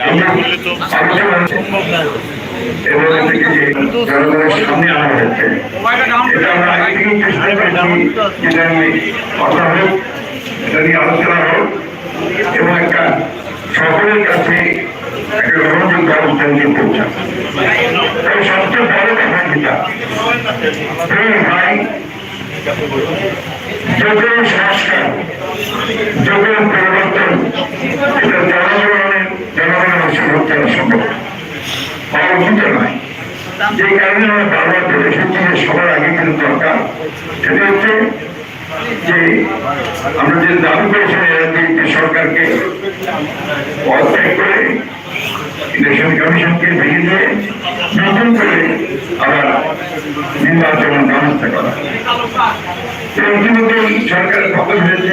আমরা যেটা ভাই যোগ্য সংস্কার পরিবর্তন এটা জনগণের জনগণের সম্ভব? উচিত নয় যে কারণে আমরা বারবার এসেছি যে সবার আগে কিন্তু দরকার সেটা হচ্ছে যে আমরা যে দাবি করেছিলাম এর সরকারকে পদত্যাগ করে ইলেকশন কমিশনকে ভেঙে দিয়ে নতুন করে আবার নির্বাচনের ব্যবস্থা করা। এবং ইতিমধ্যে এই সরকারের পতন হয়েছে।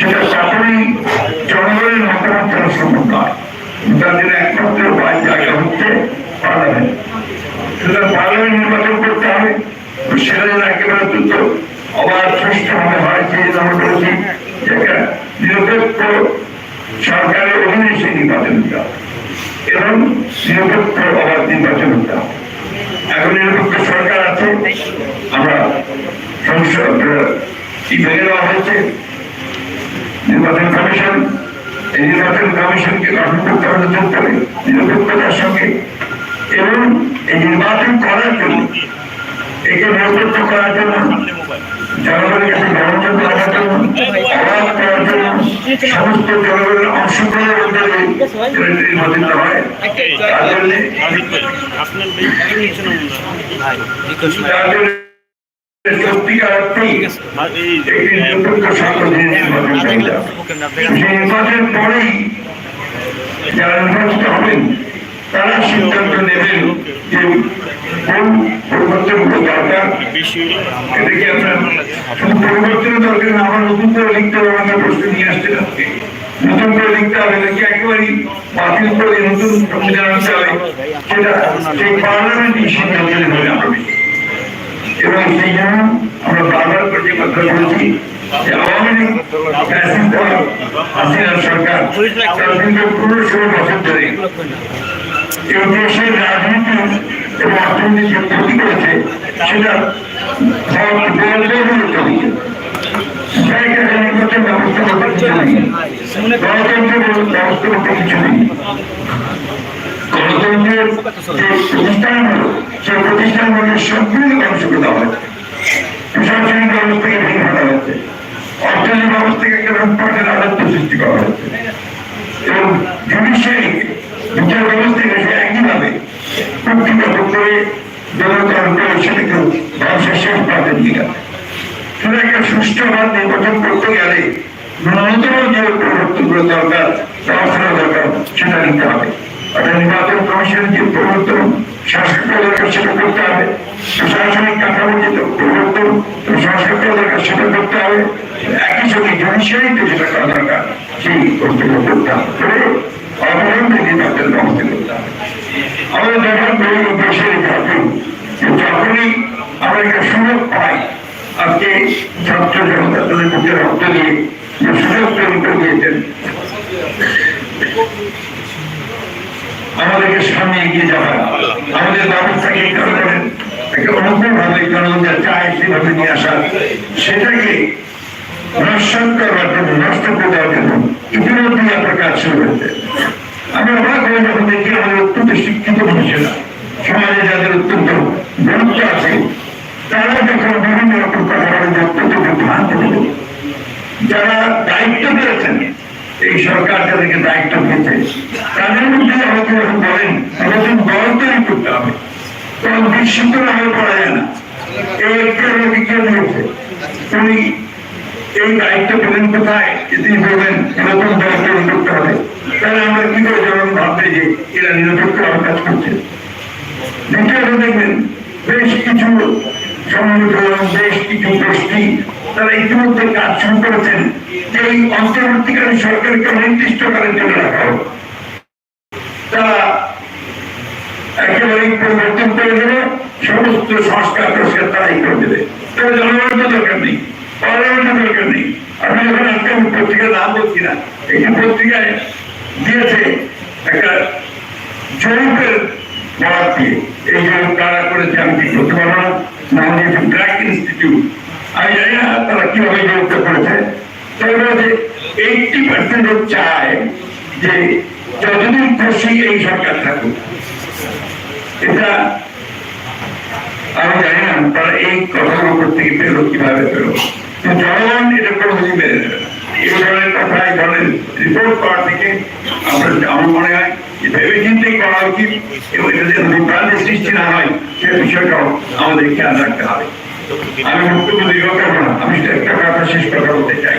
সেটা সকলেই জনগণের মতামত করা সম্ভব নয় তাদের একমাত্র উপায় জায়গা হচ্ছে পার্লামেন্ট। সুতরাং পার্লামেন্ট নির্বাচন করতে হবে সেটা যেন একেবারে দ্রুত অবাধ সুষ্ঠুভাবে হয়, সেই জন্য আমরা বলেছি একটা নিরপেক্ষ সরকারের অধীনে সেই নির্বাচন দিতে হবে। এবং নিরপেক্ষ অবাধ নির্বাচন হতে হবে। এখন নিরপেক্ষ সরকার আছে, আমরা সংসদ দেওয়া হয়েছে। নির্বাচন কমিশন এই নির্বাচন কমিশনকে গঠন করতে হবে নতুন নিরপেক্ষতার সঙ্গে এবং এই নির্বাচন করার জন্য একে নিরপেক্ষ করার জন্য জনগণের কাছে গ্রহণযোগ্য জন্য সমস্ত জনগণের অংশগ্রহণের হয় তার জন্য পরেই যারা নির্বাচিত হবেন তারা সিদ্ধান্ত নেবেন যে কোন পরিবর্তনগুলো দরকার এটা কি আপনার পরিবর্তনের দরকার আমার নতুন করে লিখতে হবে আমরা প্রশ্ন নিয়ে আজকে নতুন করে লিখতে হবে নাকি একেবারেই বাতিল করে নতুন সংবিধান সেটা সেই পার্লামেন্টই সিদ্ধান্ত এবং সেই জন্য আমরা বারবার করে যে ক্ষতি করেছে, সেটা বলতে চলেছে জায়গায় নির্বাচন ব্যবস্থা করতে কিছু নেই। গণতন্ত্রের কিছু নেই। গণতন্ত্রের যে প্রতিষ্ঠানগুলো সেই প্রতিষ্ঠানগুলোকে সক্রিয় ধ্বংস করে ফেলা একটা সুষ্ঠুভাবে নির্বাচন করতে গেলে ন্যূনতম যে পরিবর্তনগুলো দরকার ব্যবস্থা দরকার, সেটা নিতে হবে। অর্থাৎ নির্বাচন কমিশনের যে পরিবর্তন সংস্কৃত দরকার সেটা করতে হবে প্রশাসনিক কাঠামো যে পরিবর্তন সংস্কৃত দরকার সেটা করতে হবে একই সঙ্গে জুডিশিয়ারিতে যেটা করা দরকার সেই বস্তুগুলো করতে হবে করে অবলম্বনে নির্বাচন ব্যবস্থা করতে হবে আমরা যখন বলি দেশের জাতি যে যখনই আমরা একটা সুযোগ পাই আজকে ছাত্র জনতা তাদের বুকের রক্ত দিয়ে সুযোগ তৈরি করে দিয়েছেন আমাদেরকে সামনে এগিয়ে যাওয়া আমাদের ব্যবস্থাকে জনগণের একটা অনুকূল ভাবে জনগণ যা চায় সেভাবে নিয়ে আসা সেটাকে নস্বাত কাজ শুরু হয়েছে। আমরা অবাক হয়ে যখন দেখি, আমাদের অত্যন্ত শিক্ষিত মানুষেরা সমাজে যাদের অত্যন্ত গুরুত্ব আছে তারা যখন বিভিন্ন রকম কথা বলে যে অত্যন্ত ভ্রান্ত হলো যারা দায়িত্ব পেয়েছেন এই সরকার যাদেরকে দায়িত্ব তাদের মধ্যে বলেন দল তৈরি করতে হবে। তখন বিস্মিত না হয়ে পড়া যায় না। কি বেশ কিছু বেশ কিছু গোষ্ঠী, তারা ইতিমধ্যে কাজ শুরু করেছেন। অন্তর্বর্তীকালীন সরকারকে অনির্দিষ্টকালের জন্য তারা একেবারে পরিবর্তন করে দেবে, সমস্ত সংস্কার তারাই করে দেবে। তবে দরকার নেই, পার্লামেন্টের দরকার নেই। আমি যখন আজকে আমি পত্রিকার নাম বলছি না একটি পত্রিকায় দিয়েছে একটা জরিপের বরাদ দিয়ে, এই করেছে আমি ঠিক করতে পারব না, নাম ইনস্টিটিউট আমি জানি না তারা কীভাবে জরিপটা করেছে। এইটটি পার্সেন্ট লোক চায় যে যতদিন খুশি এই সরকার থাকুক। এটা আমি জানি না, তারা এই কথার উপর থেকে পেল কীভাবে পেল জনগণ এটা কোনোদিনই মেনে এই ধরনের কথা, এই ধরনের রিপোর্ট করা থেকে আমরা আমার মনে হয় ভেবে চিন্তেই করা উচিত এবং এটা যেন বিভ্রান্তি সৃষ্টি না হয়, সে বিষয়টাও আমাদের খেয়াল রাখতে হবে। আমি বক্তব্য দীর্ঘ করব আমি একটা কথা শেষ কথা বলতে চাই।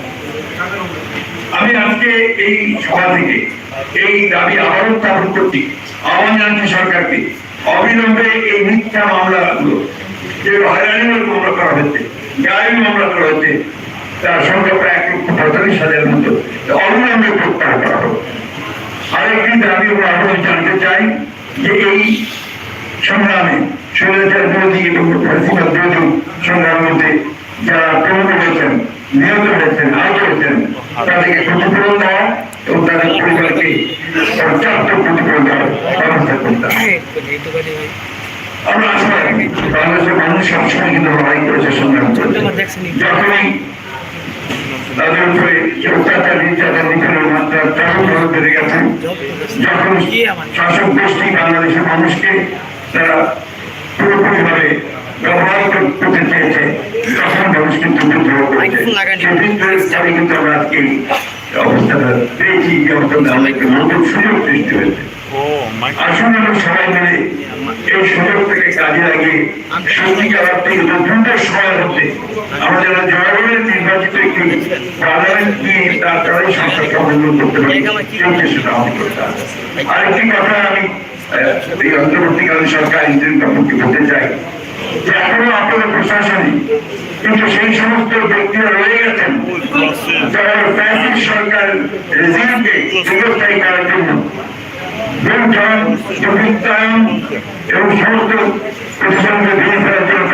আমি আজকে এই সভা থেকে, এই দাবি আবার উত্থাপন করছি সরকারকে, অবিলম্বে এই মিথ্যা মামলাগুলো, যে হয়রানিমূলক মামলা করা হচ্ছে মামলা করা হচ্ছে, তার সংখ্যা প্রায় এক লক্ষ পঁয়তাল্লিশ হাজারের মতো অবিলম্বে প্রত্যাহার করা হোক। আরেকটি দাবি আমরা জানতে চাই, যে এই সংগ্রামে স্বৈরাচার বিরোধী এবং ফ্যাসিবাদ বিরোধী সংগ্রামের মধ্যে যারা প্রমুখ হয়েছেন, নিহত হয়েছেন, আহত হয়েছেন তাদেরকে ক্ষতিপূরণ দেওয়া এবং তাদের পরিবারকে পর্যাপ্ত ক্ষতিপূরণ দেওয়ার আমরা বাংলাদেশের মানুষ সবসময় কিন্তু লড়াই করেছে যখনই তাদের উপরে অত্যাচার নির্যাতন যখন শাসক গোষ্ঠী বাংলাদেশের মানুষকে তারা পুরোপুরিভাবে ব্যবহার আজকে অবস্থাটা পেয়েছি আমরা হবে আরেকটি কথা আমি এই অন্তর্বর্তীকালীন সরকার ইন্দ্রিন কাপুরকে বলতে চাই যে এখনও আপনাদের প্রশাসনে কিন্তু সেই সমস্ত ব্যক্তিরা রয়ে গেছেন যারা সরকার রেজিমকে দীর্ঘস্থায়ী করার জন্য এবং সমস্ত প্রতিষ্ঠানকে ভেঙে ফেলার জন্য